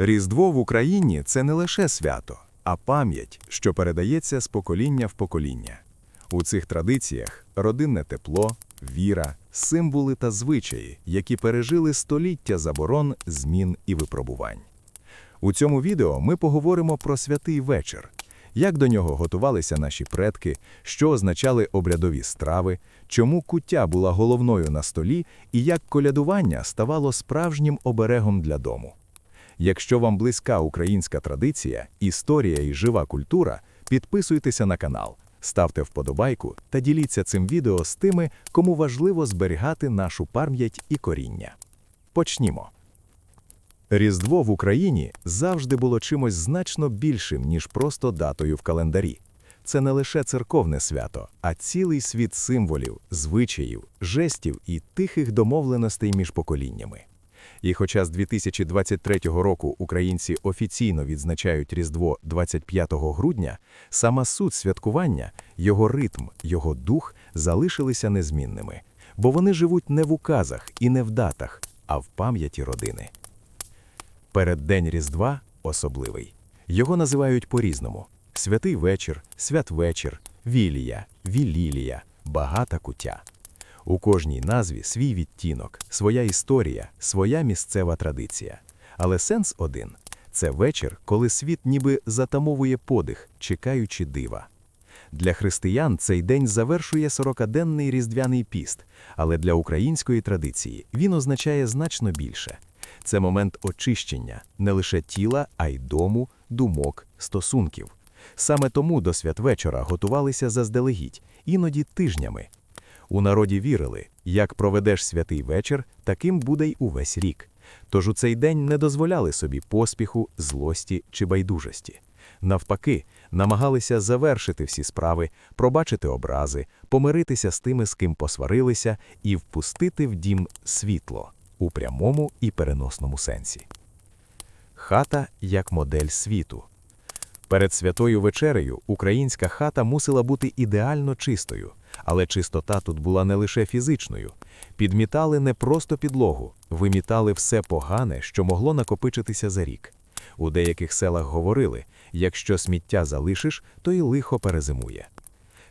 Різдво в Україні це не лише свято, а пам'ять, що передається з покоління в покоління. У цих традиціях родинне тепло, віра, символи та звичаї, які пережили століття заборон, змін і випробувань. У цьому відео ми поговоримо про святий вечір, як до нього готувалися наші предки, що означали обрядові страви, чому куття була головною на столі і як колядування ставало справжнім оберегом для дому. Якщо вам близька українська традиція, історія і жива культура, підписуйтеся на канал, ставте вподобайку та діліться цим відео з тими, кому важливо зберігати нашу пам'ять і коріння. Почнімо. Різдво в Україні завжди було чимось значно більшим, ніж просто датою в календарі. Це не лише церковне свято, а цілий світ символів, звичаїв, жестів і тихих домовленостей між поколіннями. І хоча з 2023 року українці офіційно відзначають Різдво 25 грудня, сама суть святкування, його ритм, його дух залишилися незмінними, бо вони живуть не в указах і не в датах, а в пам'яті родини. Переддень Різдва особливий. Його називають по-різному: святий вечір, святвечір, вілія, вілілія, багата куття. У кожній назві свій відтінок, своя історія, своя місцева традиція. Але сенс один це вечір, коли світ ніби затамовує подих, чекаючи дива. Для християн цей день завершує сорокаденний різдвяний піст, але для української традиції він означає значно більше. Це момент очищення не лише тіла, а й дому, думок, стосунків. Саме тому до святвечора готувалися заздалегідь, іноді тижнями. У народі вірили, як проведеш святий вечір, таким буде й увесь рік. Тож у цей день не дозволяли собі поспіху, злості чи байдужості. Навпаки, намагалися завершити всі справи, пробачити образи, помиритися з тими, з ким посварилися, і впустити в дім світло у прямому і переносному сенсі. Хата як модель світу. Перед святою вечерею українська хата мусила бути ідеально чистою, але чистота тут була не лише фізичною. Підмітали не просто підлогу, вимітали все погане, що могло накопичитися за рік. У деяких селах говорили: якщо сміття залишиш, то й лихо перезимує.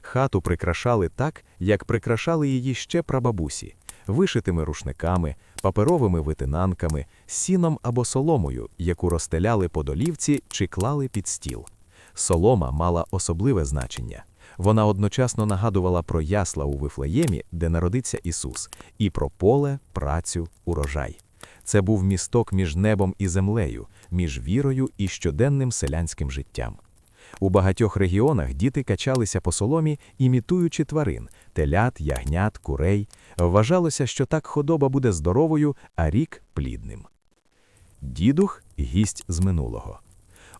Хату прикрашали так, як прикрашали її ще прабабусі, вишитими рушниками, паперовими витинанками, сіном або соломою, яку розстеляли по долівці чи клали під стіл. Солома мала особливе значення. Вона одночасно нагадувала про ясла у Вифлеємі, де народиться Ісус, і про поле, працю, урожай. Це був місток між небом і землею, між вірою і щоденним селянським життям. У багатьох регіонах діти качалися по соломі, імітуючи тварин телят, ягнят, курей. Вважалося, що так худоба буде здоровою, а рік плідним. Дідух гість з минулого.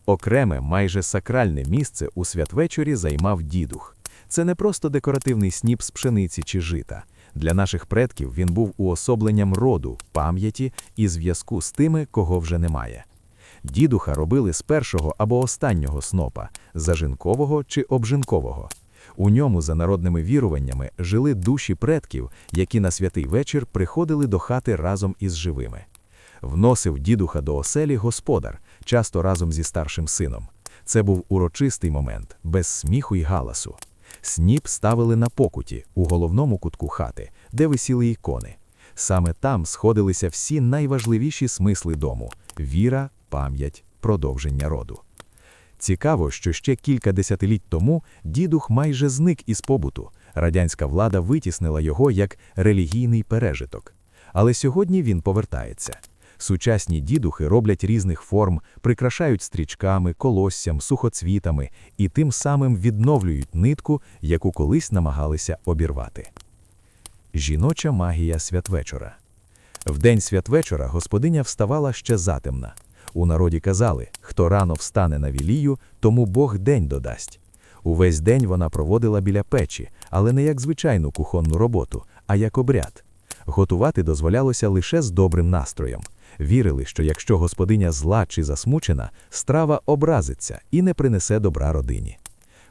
Окреме, майже сакральне місце у святвечорі займав дідух. Це не просто декоративний сніп з пшениці чи жита. Для наших предків він був уособленням роду, пам'яті і зв'язку з тими, кого вже немає. Дідуха робили з першого або останнього снопа зажинкового чи обжинкового. У ньому, за народними віруваннями, жили душі предків, які на святий вечір приходили до хати разом із живими. Вносив дідуха до оселі господар, часто разом зі старшим сином. Це був урочистий момент, без сміху й галасу. Сніп ставили на покуті, у головному кутку хати, де висіли ікони. Саме там сходилися всі найважливіші смисли дому віра, пам'ять, продовження роду. Цікаво, що ще кілька десятиліть тому дідух майже зник із побуту. Радянська влада витіснила його як релігійний пережиток. Але сьогодні він повертається. Сучасні дідухи роблять різних форм, прикрашають стрічками, колоссям, сухоцвітами і тим самим відновлюють нитку, яку колись намагалися обірвати. Жіноча магія святвечора. В день святвечора господиня вставала ще затемна. У народі казали, хто рано встане на вілію, тому Бог день додасть. Увесь день вона проводила біля печі, але не як звичайну кухонну роботу, а як обряд. Готувати дозволялося лише з добрим настроєм. Вірили, що якщо господиня зла чи засмучена, страва образиться і не принесе добра родині.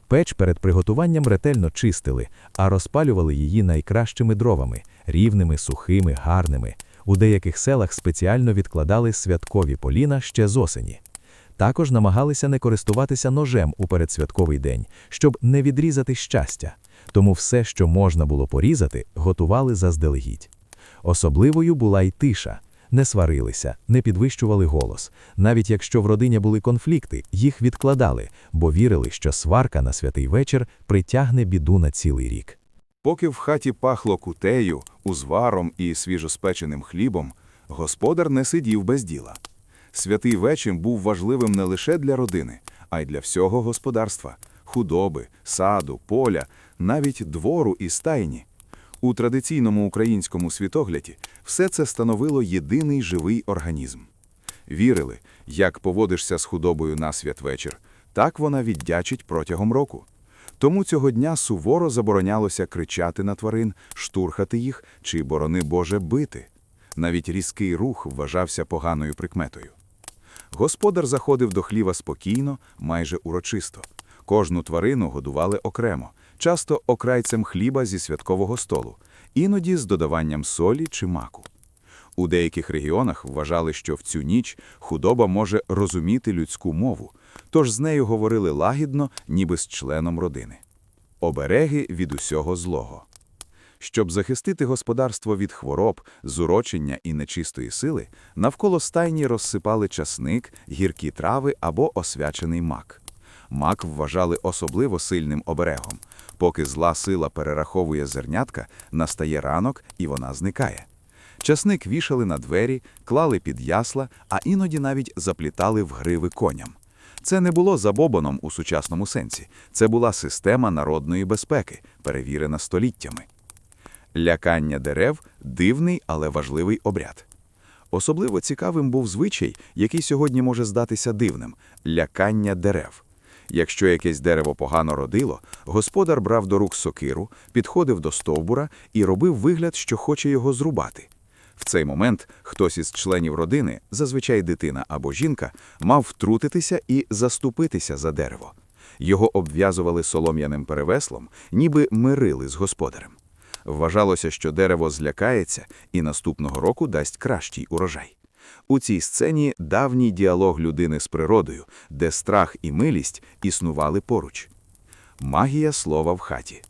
Печ перед приготуванням ретельно чистили, а розпалювали її найкращими дровами, рівними, сухими, гарними. У деяких селах спеціально відкладали святкові поліна ще з осені. Також намагалися не користуватися ножем у передсвятковий день, щоб не відрізати щастя. Тому все, що можна було порізати, готували заздалегідь. Особливою була й тиша. Не сварилися, не підвищували голос. Навіть якщо в родині були конфлікти, їх відкладали, бо вірили, що сварка на святий вечір притягне біду на цілий рік. Поки в хаті пахло кутею, узваром і свіжоспеченим хлібом, господар не сидів без діла. Святий вечір був важливим не лише для родини, а й для всього господарства худоби, саду, поля, навіть двору і стайні. У традиційному українському світогляді все це становило єдиний живий організм. Вірили, як поводишся з худобою на святвечір, так вона віддячить протягом року. Тому цього дня суворо заборонялося кричати на тварин, штурхати їх чи, борони Боже, бити. Навіть різкий рух вважався поганою прикметою. Господар заходив до хліва спокійно, майже урочисто. Кожну тварину годували окремо, часто окрайцем хліба зі святкового столу, іноді з додаванням солі чи маку. У деяких регіонах вважали, що в цю ніч худоба може розуміти людську мову, тож з нею говорили лагідно, ніби з членом родини. Обереги від усього злого. Щоб захистити господарство від хвороб, зурочення і нечистої сили, навколо стайні розсипали часник, гіркі трави або освячений мак. Мак вважали особливо сильним оберегом. Поки зла сила перераховує зернятка, настає ранок і вона зникає. Часник вішали на двері, клали під ясла, а іноді навіть заплітали в гриви коням. Це не було забобоном у сучасному сенсі, це була система народної безпеки, перевірена століттями. Лякання дерев дивний, але важливий обряд. Особливо цікавим був звичай, який сьогодні може здатися дивним лякання дерев. Якщо якесь дерево погано родило, господар брав до рук сокиру, підходив до стовбура і робив вигляд, що хоче його зрубати. В цей момент хтось із членів родини, зазвичай дитина або жінка, мав втрутитися і заступитися за дерево. Його обв'язували солом'яним перевеслом, ніби мирили з господарем. Вважалося, що дерево злякається і наступного року дасть кращий урожай. У цій сцені давній діалог людини з природою, де страх і милість існували поруч. Магія слова в хаті.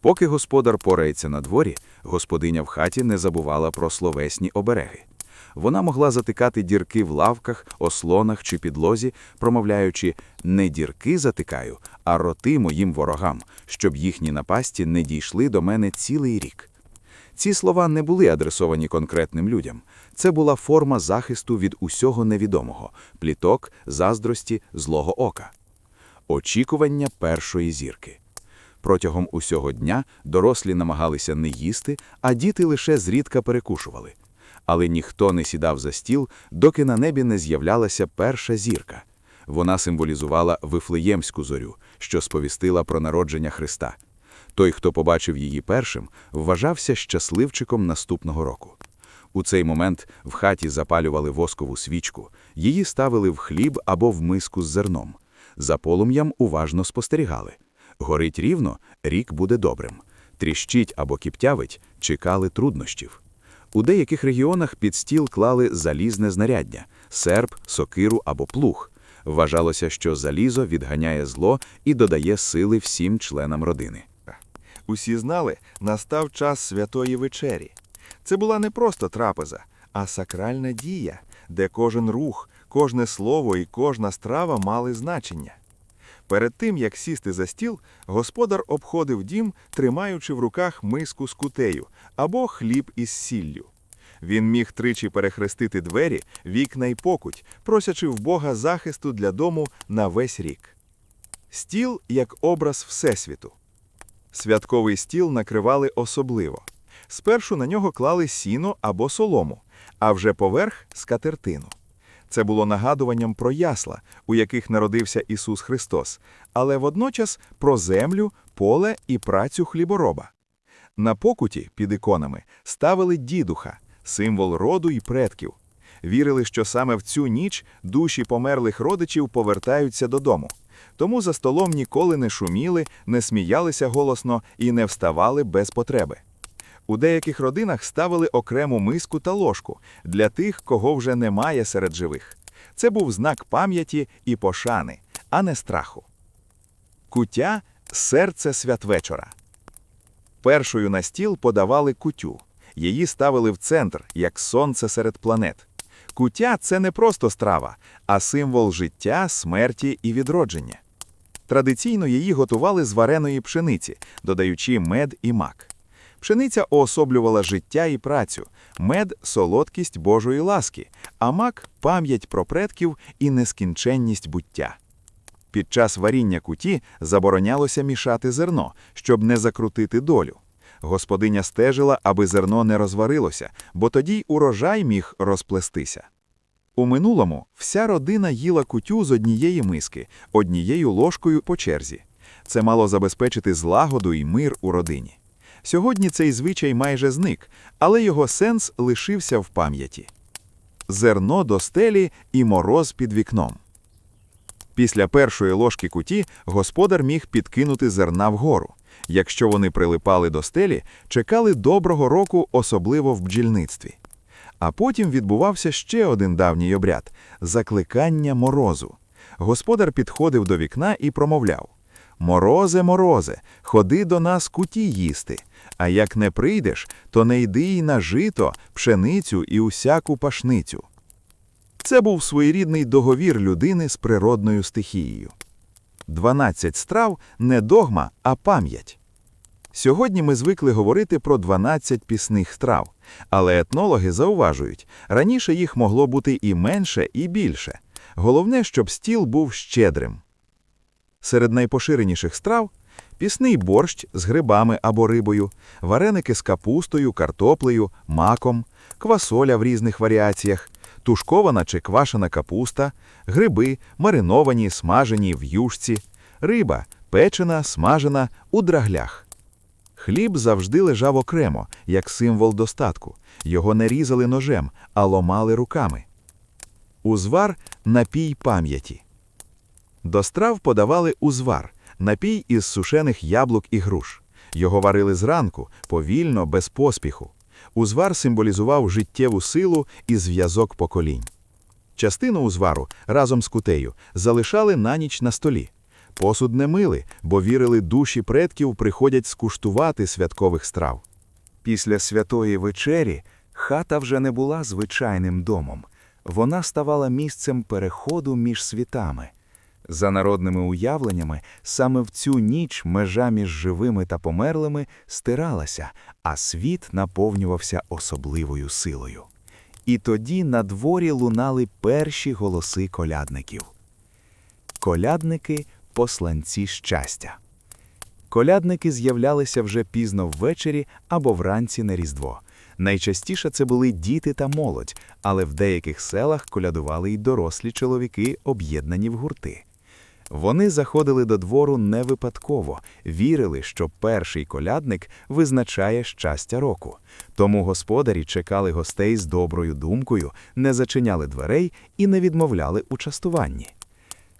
Поки господар порається на дворі, господиня в хаті не забувала про словесні обереги. Вона могла затикати дірки в лавках, ослонах чи підлозі, промовляючи «не дірки затикаю, а роти моїм ворогам, щоб їхні напасті не дійшли до мене цілий рік. Ці слова не були адресовані конкретним людям. Це була форма захисту від усього невідомого пліток, заздрості, злого ока. Очікування першої зірки. Протягом усього дня дорослі намагалися не їсти, а діти лише зрідка перекушували. Але ніхто не сідав за стіл, доки на небі не з'являлася перша зірка. Вона символізувала Вифлеємську зорю, що сповістила про народження Христа. Той, хто побачив її першим, вважався щасливчиком наступного року. У цей момент в хаті запалювали воскову свічку, її ставили в хліб або в миску з зерном. За полум'ям уважно спостерігали. Горить рівно, рік буде добрим. Тріщить або кіптявить, чекали труднощів. У деяких регіонах під стіл клали залізне знаряддя серп, сокиру або плуг. Вважалося, що залізо відганяє зло і додає сили всім членам родини. Усі знали, настав час святої вечері. Це була не просто трапеза, а сакральна дія, де кожен рух, кожне слово і кожна страва мали значення. Перед тим, як сісти за стіл, господар обходив дім, тримаючи в руках миску з кутею або хліб із сіллю. Він міг тричі перехрестити двері, вікна й покуть, просячи в Бога захисту для дому на весь рік. Стіл як образ Всесвіту. Святковий стіл накривали особливо. Спершу на нього клали сіно або солому, а вже поверх скатертину. Це було нагадуванням про ясла, у яких народився Ісус Христос, але водночас про землю, поле і працю хлібороба. На покуті під іконами ставили дідуха, символ роду і предків. Вірили, що саме в цю ніч душі померлих родичів повертаються додому. Тому за столом ніколи не шуміли, не сміялися голосно і не вставали без потреби. У деяких родинах ставили окрему миску та ложку для тих, кого вже немає серед живих. Це був знак пам'яті і пошани, а не страху. Куття серце святвечора. Першою на стіл подавали кутю. Її ставили в центр, як сонце серед планет. Куття це не просто страва, а символ життя, смерті і відродження. Традиційно її готували з вареної пшениці, додаючи мед і мак. Пшениця уособлювала життя і працю, мед солодкість Божої ласки, а мак пам'ять про предків і нескінченність буття. Під час варіння куті заборонялося мішати зерно, щоб не закрутити долю. Господиня стежила, аби зерно не розварилося, бо тоді й урожай міг розплестися. У минулому вся родина їла кутю з однієї миски, однією ложкою по черзі. Це мало забезпечити злагоду і мир у родині. Сьогодні цей звичай майже зник, але його сенс лишився в пам'яті. Зерно до стелі і мороз під вікном. Після першої ложки куті господар міг підкинути зерна вгору. Якщо вони прилипали до стелі, чекали доброго року, особливо в бджільництві. А потім відбувався ще один давній обряд закликання морозу. Господар підходив до вікна і промовляв: Морозе, морозе, ходи до нас куті їсти. А як не прийдеш, то не йди й на жито, пшеницю і усяку пашницю. Це був своєрідний договір людини з природною стихією. 12 страв не догма, а пам'ять. Сьогодні ми звикли говорити про 12 пісних страв, але етнологи зауважують, раніше їх могло бути і менше, і більше. Головне, щоб стіл був щедрим. Серед найпоширеніших страв пісний борщ з грибами або рибою, вареники з капустою, картоплею, маком, квасоля в різних варіаціях, тушкована чи квашена капуста, гриби, мариновані, смажені в юшці, риба, печена, смажена у драглях. Хліб завжди лежав окремо, як символ достатку. Його не різали ножем, а ломали руками. Узвар напій пам'яті. До страв подавали узвар напій із сушених яблук і груш. Його варили зранку, повільно, без поспіху. Узвар символізував життєву силу і зв'язок поколінь. Частину узвару разом з кутею залишали на ніч на столі. Посуд не мили, бо вірили, душі предків приходять скуштувати святкових страв. Після святої вечері хата вже не була звичайним домом. Вона ставала місцем переходу між світами. За народними уявленнями, саме в цю ніч межа між живими та померлими стиралася, а світ наповнювався особливою силою. І тоді на дворі лунали перші голоси колядників. Колядники посланці щастя. Колядники з'являлися вже пізно ввечері або вранці на Різдво. Найчастіше це були діти та молодь, але в деяких селах колядували й дорослі чоловіки, об'єднані в гурти. Вони заходили до двору не випадково, вірили, що перший колядник визначає щастя року. Тому господарі чекали гостей з доброю думкою, не зачиняли дверей і не відмовляли у частуванні.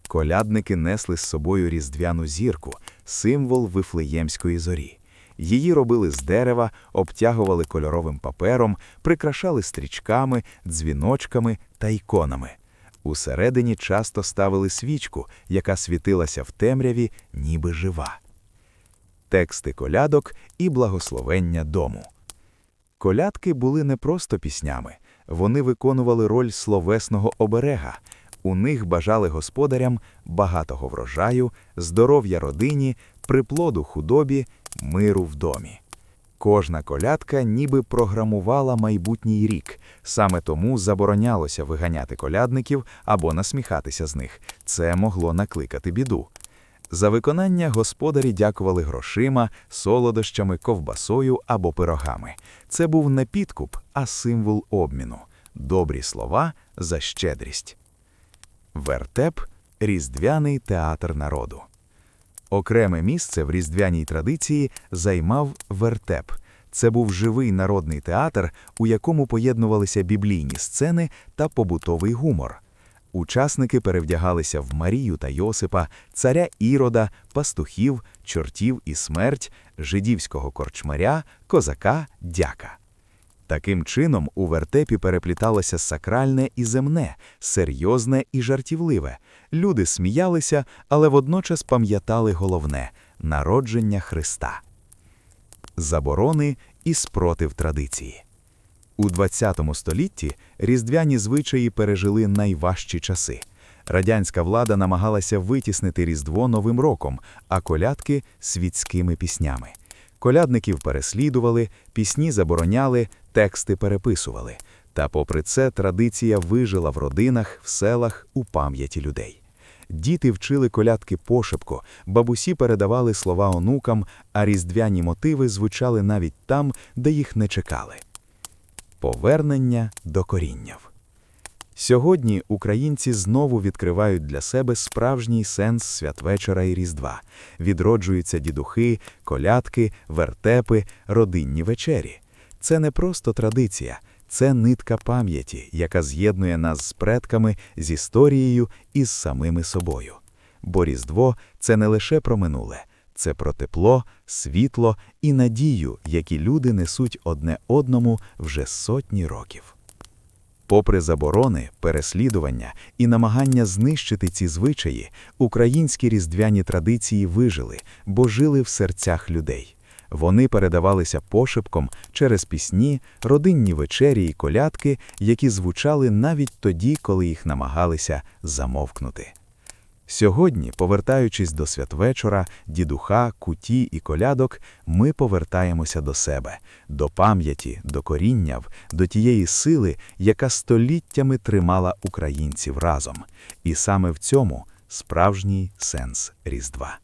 Колядники несли з собою різдвяну зірку, символ вифлеємської зорі. Її робили з дерева, обтягували кольоровим папером, прикрашали стрічками, дзвіночками та іконами. Усередині часто ставили свічку, яка світилася в темряві, ніби жива. Тексти колядок і благословення дому. Колядки були не просто піснями, вони виконували роль словесного оберега. У них бажали господарям багатого врожаю, здоров'я родині, приплоду худобі, миру в домі. Кожна колядка ніби програмувала майбутній рік, саме тому заборонялося виганяти колядників або насміхатися з них. Це могло накликати біду. За виконання господарі дякували грошима, солодощами, ковбасою або пирогами. Це був не підкуп, а символ обміну. Добрі слова за щедрість. Вертеп різдвяний театр народу. Окреме місце в різдвяній традиції займав вертеп. Це був живий народний театр, у якому поєднувалися біблійні сцени та побутовий гумор. Учасники перевдягалися в Марію та Йосипа, царя Ірода, пастухів, чортів і смерть, жидівського корчмаря, козака, дяка. Таким чином, у вертепі перепліталося сакральне і земне, серйозне і жартівливе. Люди сміялися, але водночас пам'ятали головне народження Христа. Заборони і спротив традиції. У ХХ столітті різдвяні звичаї пережили найважчі часи. Радянська влада намагалася витіснити Різдво Новим роком, а колядки світськими піснями. Колядників переслідували, пісні забороняли, тексти переписували. Та попри це традиція вижила в родинах, в селах, у пам'яті людей. Діти вчили колядки пошепко, бабусі передавали слова онукам, а різдвяні мотиви звучали навіть там, де їх не чекали. Повернення до коріннів. Сьогодні українці знову відкривають для себе справжній сенс святвечора і Різдва. Відроджуються дідухи, колядки, вертепи, родинні вечері. Це не просто традиція, це нитка пам'яті, яка з'єднує нас з предками, з історією і з самими собою. Бо Різдво це не лише про минуле, це про тепло, світло і надію, які люди несуть одне одному вже сотні років. Попри заборони, переслідування і намагання знищити ці звичаї, українські різдвяні традиції вижили, бо жили в серцях людей. Вони передавалися пошепком через пісні, родинні вечері і колядки, які звучали навіть тоді, коли їх намагалися замовкнути. Сьогодні, повертаючись до святвечора, дідуха, куті і колядок, ми повертаємося до себе, до пам'яті, до корінняв, до тієї сили, яка століттями тримала українців разом. І саме в цьому справжній сенс Різдва.